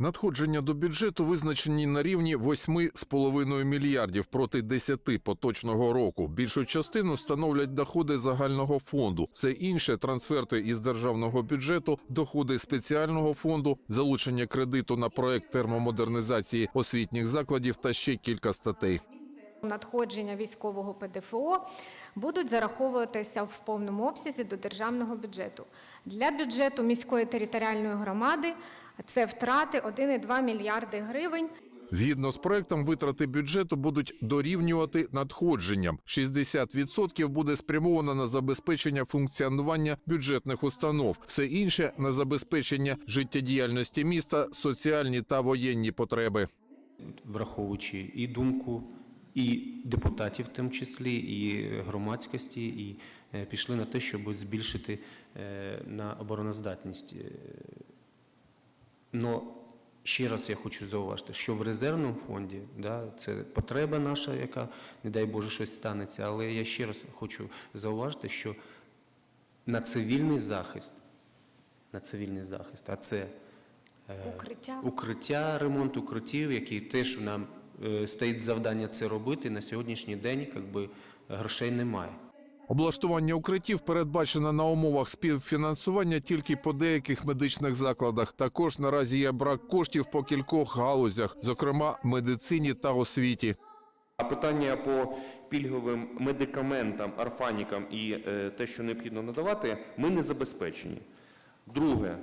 Надходження до бюджету визначені на рівні 8,5 мільярдів проти 10 поточного року. Більшу частину становлять доходи загального фонду. Все інше трансферти із державного бюджету, доходи спеціального фонду, залучення кредиту на проект термомодернізації освітніх закладів та ще кілька статей. Надходження військового ПДФО будуть зараховуватися в повному обсязі до державного бюджету. Для бюджету міської територіальної громади це втрати 1,2 мільярди гривень. Згідно з проектом, витрати бюджету будуть дорівнювати надходженням. 60% буде спрямовано на забезпечення функціонування бюджетних установ, все інше на забезпечення життєдіяльності міста, соціальні та воєнні потреби. враховуючи і думку, і депутатів, в тому числі, і громадськості, і е, пішли на те, щоб збільшити е, на обороноздатність. Но ще раз я хочу зауважити, що в резервному фонді да, це потреба наша, яка, не дай Боже, щось станеться. Але я ще раз хочу зауважити, що на цивільний захист, на цивільний захист, а це е, Укриття. укриття, ремонт укриттів, який теж нам е, стоїть завдання це робити. На сьогоднішній день якби, грошей немає. Облаштування укриттів передбачено на умовах співфінансування тільки по деяких медичних закладах. Також наразі є брак коштів по кількох галузях, зокрема медицині та освіті. А питання по пільговим медикаментам, арфанікам і е, те, що необхідно надавати, ми не забезпечені. Друге,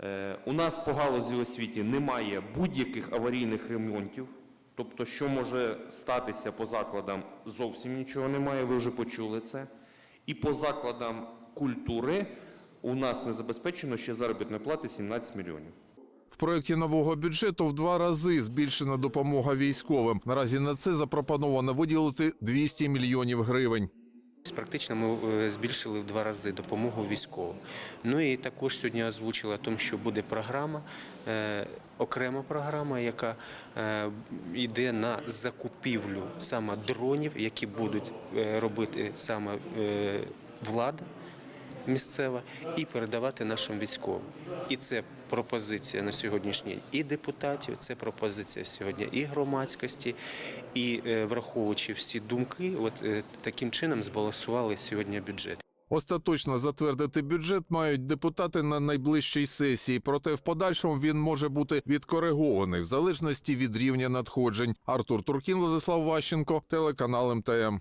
е, у нас по галузі освіті немає будь-яких аварійних ремонтів. Тобто, що може статися по закладам, зовсім нічого немає, ви вже почули це. І по закладам культури у нас не забезпечено ще заробітної плати 17 мільйонів. В проєкті нового бюджету в два рази збільшена допомога військовим. Наразі на це запропоновано виділити 200 мільйонів гривень. Практично ми е, збільшили в два рази допомогу військовим. Ну і також сьогодні озвучили тому, що буде програма, е, окрема програма, яка е, йде на закупівлю саме дронів, які будуть е, робити саме е, влада місцева, і передавати нашим військовим. І це пропозиція на сьогоднішній день і депутатів, це пропозиція сьогодні і громадськості, і враховуючи всі думки, от таким чином збалансували сьогодні бюджет. Остаточно затвердити бюджет мають депутати на найближчій сесії, проте в подальшому він може бути відкоригований в залежності від рівня надходжень. Артур Туркін, Владислав Ващенко, телеканал МТМ.